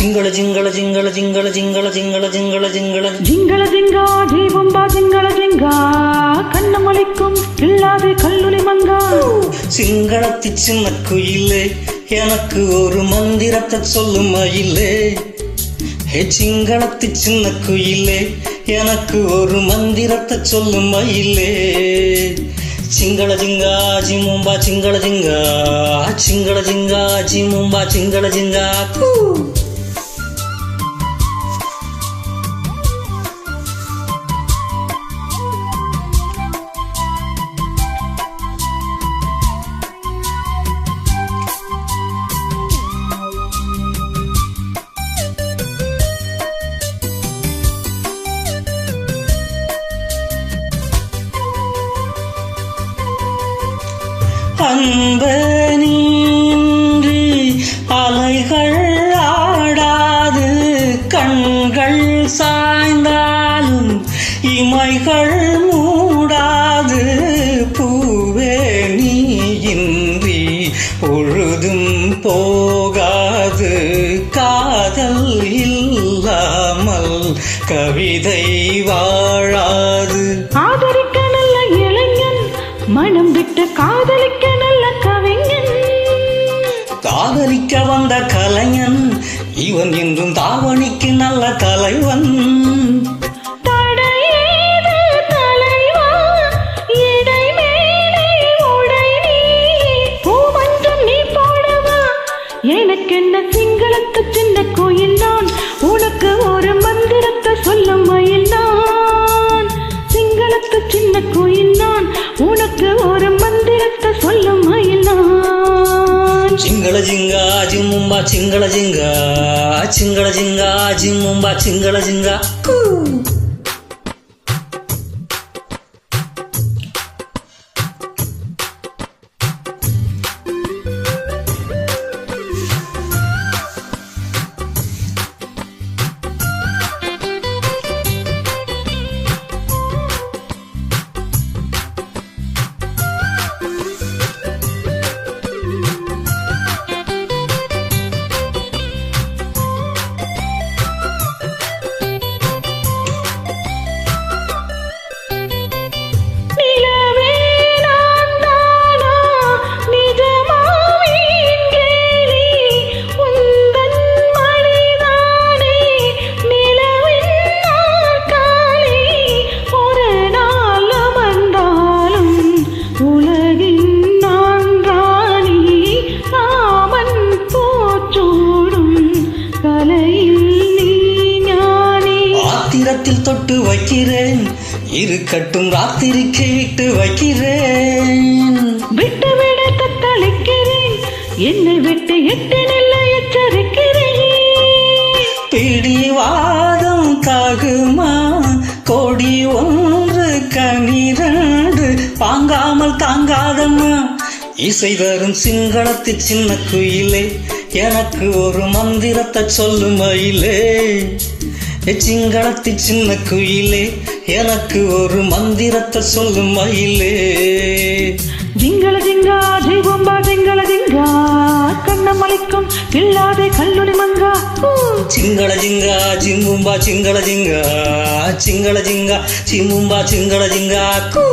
ಜಿಂಗಳ ಜಿಂಗಳ ಜಿಂಗಳ ಜಿಂಗಳ ಜಿಂಗಳ ಜಿಂಗಳ ಜಿಂಗಳ ಜಿಂಗಳ ಜಿಂಗಳ ಜಿಂಗಾ ಜೀವಂಬಾ ಜಿಂಗಳ ಜಿಂಗಾ கண்ணமளிக்கும் இல்லாது கல்லுளி மங்கா. சிங்களத்தி சின்ன குயிலே எனக்கு ஒரு மந்திரத்தை சொல்லும் மயிலே. ஹே சிங்களத்தி சின்ன குயிலே எனக்கு ஒரு மந்திரத்தை சொல்லும் மயிலே. சிங்கள ஜிங்காஜி மும்பா சிங்கள ஜிங்கா. சிங்கள ஜிங்காஜி மும்பா சிங்கள ஜிங்கா. கூ. அன்ப அன்பனின்றி அலைகள் ஆடாது கண்கள் சாய்ந்தாலும் இமைகள் மூடாது பூவே நீ இன்றி பொழுதும் போகாது காதல் இல்லாமல் கவிதை வாழாது. ஆதரிக்க நல்ல இளைஞன் மனம் விட்டு காதலிக்க காதலிக்க வந்த கலைஞன் இவன் என்றும் தாவணிக்கு நல்ல தலைவன். சிங்கள ஜிங்கா சிங்கள ஜிங்கா ஜிம்மும்பா சிங்கள ஜிங்கா இருக்கட்டும் ராத்திரிக்கு இட்டு வைக்கிறேன். விட்டு விட தத்தளிக்கிறேன். என்னை விட்டு எட்டு நெல்ல எச்சரிக்கிறேன். பிடிவாதம் தாகுமா? கொடி ஒன்று கனிரண்டு வாங்காமல் தாங்காதம்மா. இசை தரும் சிங்களத்து சின்ன குயிலே எனக்கு ஒரு மந்திரத்தை சொல்லும் மயிலே சிங்களத்து சின்ன குயிலே எனக்கு ஒரு மந்திரத்தை சொல்லும் மயிலே. ஜிங்கள ஜிங்கா ஜீவம்பா ஜிங்கள ஜிங்கா கண்ணமளிக்கும் இல்லாதே கல்லுளி மங்கா. சிங்கள ஜிங்கா சிம்பும்பா சிங்கள ஜிங்கா சிங்கள ஜிங்கா சிம்பும்பா சிங்கள ஜிங்கா கூ